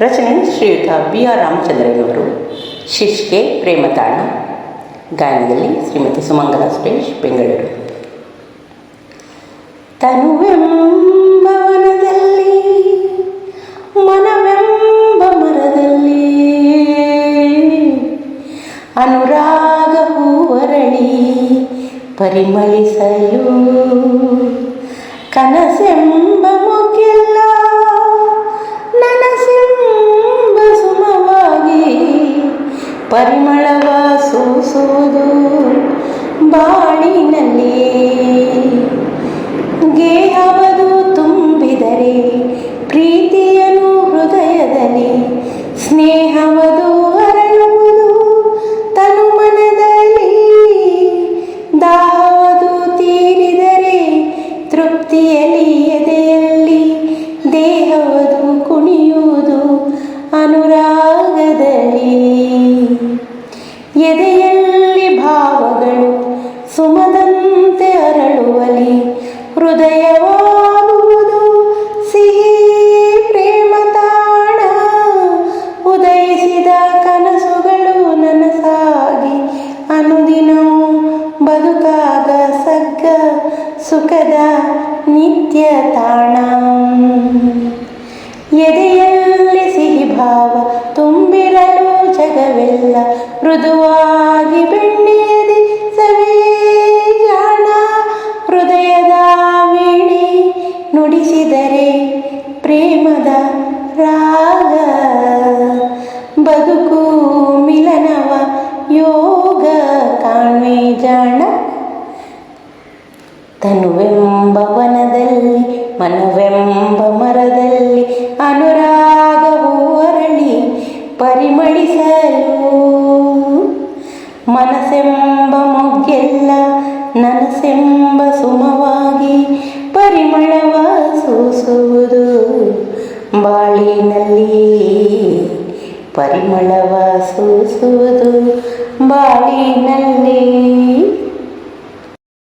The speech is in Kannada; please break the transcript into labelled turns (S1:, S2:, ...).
S1: ರಚನೆ ಶ್ರೀಯುತ ಬಿ ಆರ್ ರಾಮಚಂದ್ರಯ್ಯನವರು. ಶಿಷ್ಕೆ ಪ್ರೇಮತಾಣ. ಗಾಯನದಲ್ಲಿ ಶ್ರೀಮತಿ ಸುಮಂಗಲ ಸುರೇಶ್ ಬೆಂಗಳೂರು. ತನುವೆಂಬವನದಲ್ಲಿ, ಮನವೆಂಬ ಮರದಲ್ಲಿ, ಅನುರಾಗ ಹೂವರಳಿ ಪರಿಮಳಿಸಲು ಕನಸೆಂಬ ಮೊಗ್ಗೆಲ್ಲ ಪರಿಮಳವ ಸೂಸುವುದು ಬಾಳಿನಲ್ಲಿ. ಗೇಹವದು ತುಂಬಿದರೆ ಪ್ರೀತಿಯನು ಹೃದಯದಲ್ಲಿ. ಸ್ನೇಹವದು ಅರಳುವುದು ತನು ಮನದಲ್ಲಿ. ದಾಹವದು ತೀರಿದರೆ ತೃಪ್ತಿಯಲ್ಲಿ ಎದೆಯಲ್ಲಿ ಭಾವಗಳು ಸುಮದಂತೆ ಅರಳುವಲಿ, ಹೃದಯವಾಗುವುದು ಸಿಹಿ ಪ್ರೇಮ ತಾಣ. ಉದಯಿಸಿದ ಕನಸುಗಳು ನನಸಾಗಿ ಅನುದಿನವೂ ಬದುಕಾಗ ಸಗ್ಗ ಸುಖದ ನಿತ್ಯ ತಾಣ. ಎದೆಯಲ್ಲಿ ಸಿಹಿ ಭಾವ ತುಂಬಿರಲು ಜಗವೆಲ್ಲ ಮೃದುವಾಗಿ ಬೆಣ್ಣೆಯದಿ ಸವೇ ಜಾಣ ಹೃದಯದ ವೀಣೆ ನುಡಿಸಿದರೆ ಪ್ರೇಮದ ರಾಗ. ಬದುಕು ಮಿಲನವ ಯೋಗ ಕಾಣ್ವೆ ಜಾಣ. ತನುವೆಂಬ ಮನಸ್ಸೆಂಬ ಮೊಗ್ಗೆಲ್ಲ ನನಸೆಂಬ ಸುಮವಾಗಿ ಪರಿಮಳವ ಸೂಸುವುದು. ಬಾಳಿನಲ್ಲಿ ಪರಿಮಳವ ಸೂಸುವುದು. ಬಾಳಿನಲ್ಲಿ